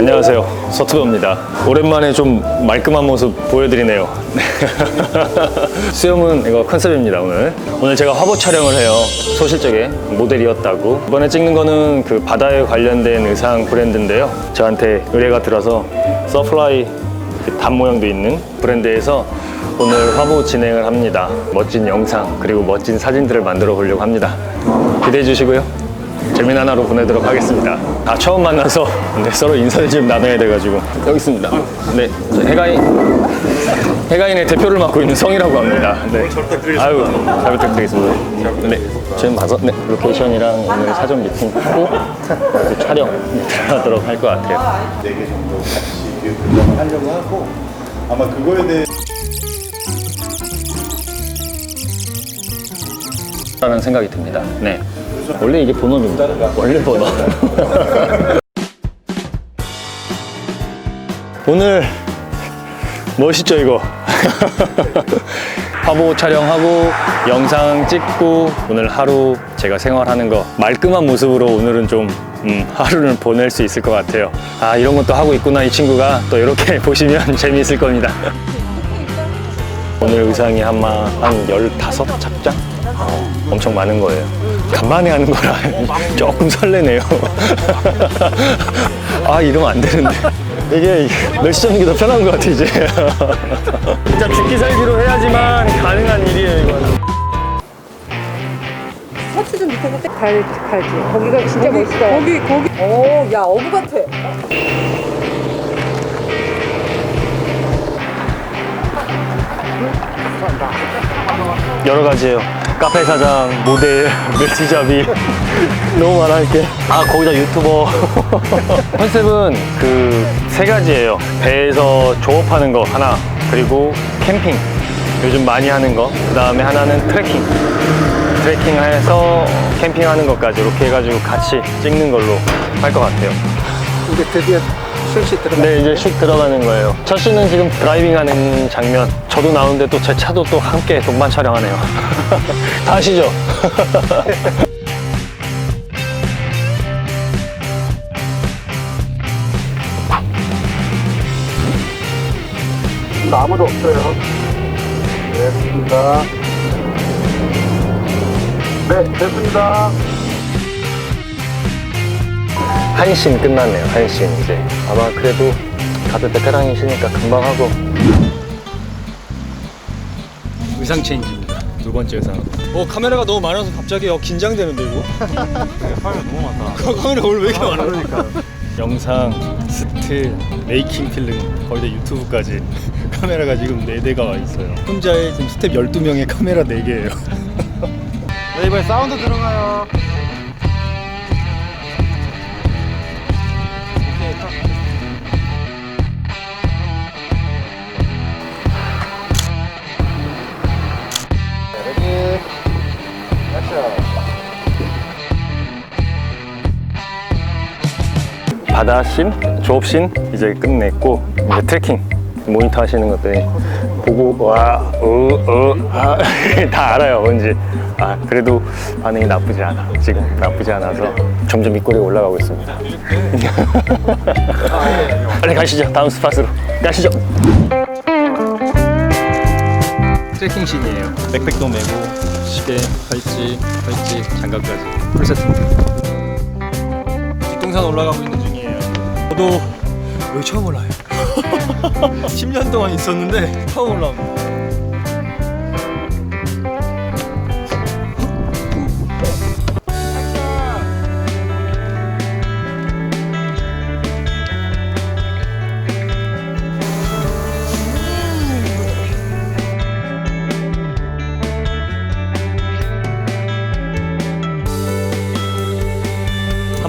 안녕하세요. 서투더입니다. 오랜만에 좀 말끔한 모습 보여드리네요. 수염은 이거 컨셉입니다, 오늘. 오늘 제가 화보 촬영을 해요. 소실적에 모델이었다고. 이번에 찍는 거는 그 바다에 관련된 의상 브랜드인데요. 저한테 의뢰가 들어서 서플라이 그단 모양도 있는 브랜드에서 오늘 화보 진행을 합니다. 멋진 영상 그리고 멋진 사진들을 만들어 보려고 합니다. 기대해 주시고요. 하루 보내도록 하겠습니다. 다 처음 만나서 네, 서로 인사를 좀 나눠야 돼가지고 여기 있습니다. 네, 저 해가인 해가인의 대표를 맡고 있는 성이라고 합니다. 네, 아유 잘 부탁드리겠습니다. 네, 지금 봐서 네 로케이션이랑 오늘 사전 미팅 하고 이제 촬영 들어가도록 할 것 같아요. 네개 정도 같이 교정을 하려고 하고 아마 그거에 대해 라는 생각이 듭니다. 네. 원래 이게 본업입니다. 원래 본업. 오늘 멋있죠 이거. 화보 촬영하고 영상 찍고 오늘 하루 제가 생활하는 거 말끔한 모습으로 오늘은 좀 음, 하루를 보낼 수 있을 것 같아요. 아 이런 것도 하고 있구나 이 친구가 또 이렇게 보시면 재미있을 겁니다. 오늘 의상이 아마 한 15착장? 엄청 많은 거예요. 간만에 하는 거라 조금 설레네요. 아, 이러면 안 되는데. 이게 멸시 잡는 게 더 편한 것 같아, 이제. 진짜 죽기 살기로 해야지만 가능한 일이에요, 이건. 셔츠 좀 밑에서 떼. 갈, 갈지. 거기가 진짜 멋있다. 거기, 거기. 오, 야, 어부 같아. 여러 가지예요. 카페 사장, 모델, 멸치잡이 너무 많아 이렇게. 아 거기다 유튜버. 컨셉은 그 세 가지예요. 배에서 조업하는 거 하나, 그리고 캠핑. 요즘 많이 하는 거. 그 다음에 하나는 트레킹. 트레킹해서 캠핑하는 것까지 이렇게 해가지고 같이 찍는 걸로 할 것 같아요. 이제 드디어 실시 들어가. 네, 이제 슉 들어가는 거예요. 첫 씨는 지금 드라이빙 하는 장면. 저도 나오는데 또 제 차도 또 함께 동반 촬영하네요. 다 아시죠? 아무도 없어요. 네, 됐습니다. 네, 됐습니다. 한신 끝났네요, 한신 이제. 아마 그래도 다들 베테랑이시니까 금방 하고. 의상 체인지입니다. 두 번째 의상. 어, 카메라가 너무 많아서 갑자기 어, 긴장되는데, 이거? 카메라 너무 많다. 카메라 오늘 왜 이렇게 많아? 그러니까. 영상, 스틸, 메이킹 필름, 거의 다 유튜브까지 카메라가 지금 4대가 와 있어요. 혼자의 지금 스텝 12명의 카메라 4개예요. 네, 이번에 사운드 들어가요. 바다씬, 조업씬 이제 끝냈고 이제 트레킹 모니터 하시는 것들 보고 와, 어, 어, 아, 다 알아요 뭔지. 아 그래도 반응이 나쁘지 않아. 지금 나쁘지 않아서 점점 입꼬리가 올라가고 있습니다. 빨리 가시죠. 다음 스팟으로 가시죠. 트레킹 씬이에요. 백팩도 메고 시계, 팔찌, 팔찌, 장갑까지 풀 세트. 뒷동산 올라가고 있는. 저도 여기 처음 올라요. 10년 동안 있었는데 처음 올라옵니다.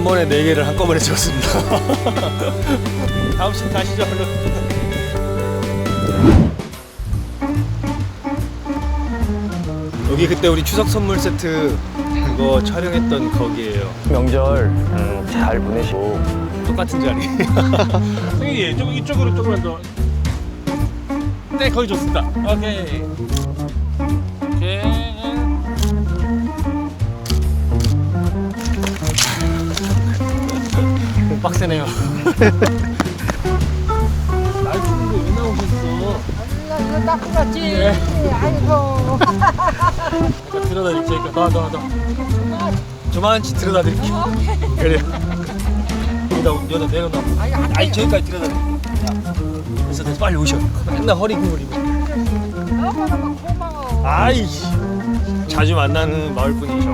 한 번에 네 개를 한꺼번에 찍었습니다. 다음 씬 가시죠, 얼른. 여기 그때 우리 추석 선물 세트 그거 촬영했던 거기에요. 명절 음, 잘 보내시고 똑같은 자리. 선생님 좀 이쪽으로 조금만 더. 네 거기 좋습니다. 오케이. 빡세네요. 날 추는 거왜 나오셨어? 아, 이거 닦고 갔지? 네. 아이고. 제가 들여다 드릴게요. 놔, 놔, 놔. 저만치 들여다 드릴게요. 그래. 여기다, 여기다 내려놔. 아니, 저기까지 들여다 드릴게요. 그래서 빨리 오셔. 맨날 허리 구부리고. 아이씨. 자주 만나는 마을 분이셔.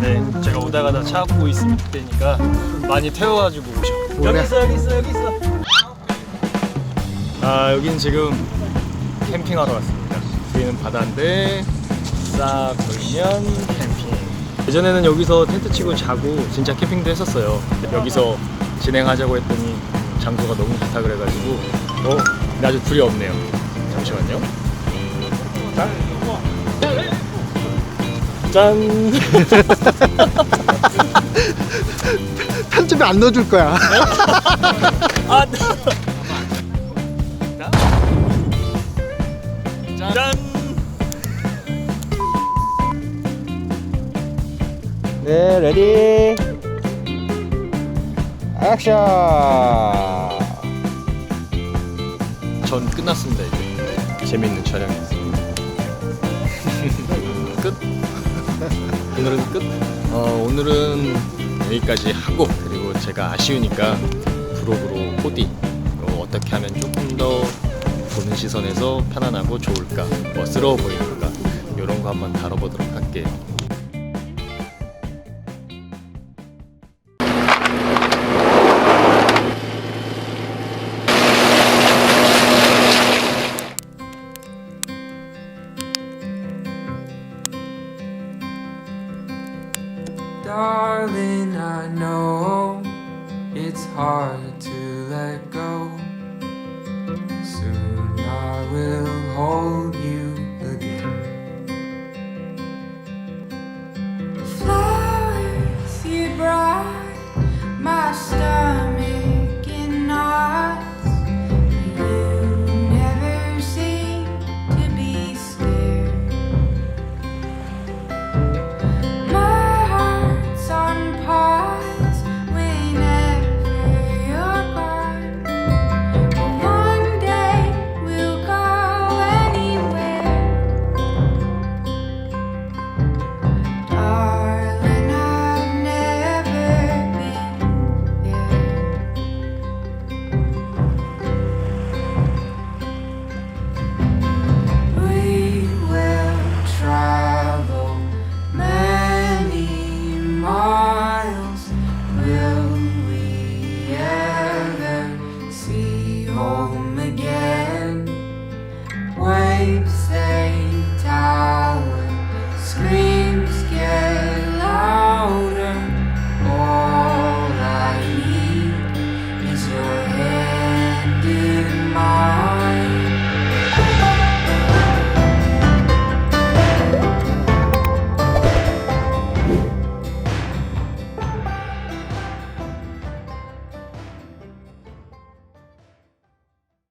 네, 제가 오다 가다 찾고 있을 때니까 많이 태워가지고 오셔. 여기 있어, 여기 있어, 여기 있어. 아, 여긴 지금 캠핑하러 왔습니다. 뒤에는 바다인데 싹 돌면 캠핑. 예전에는 여기서 텐트 치고 자고 진짜 캠핑도 했었어요. 여기서 진행하자고 했더니 장소가 너무 좋다 그래가지고 어, 아주 둘이 없네요. 잠시만요. 짠. 편집에 안 넣어줄 거야. 아, 짠. 짠. 네, 레디. 액션. 전 끝났습니다 이제. 재밌는 촬영이었습니다. 끝. 오늘은 끝. 어, 오늘은 여기까지 하고 그리고 제가 아쉬우니까 브로그로 코디 어, 어떻게 하면 조금 더 보는 시선에서 편안하고 좋을까, 멋스러워 보일까 이런 거 한번 다뤄보도록 할게요. Darling, I know it's hard to let go. Soon I will hold lives.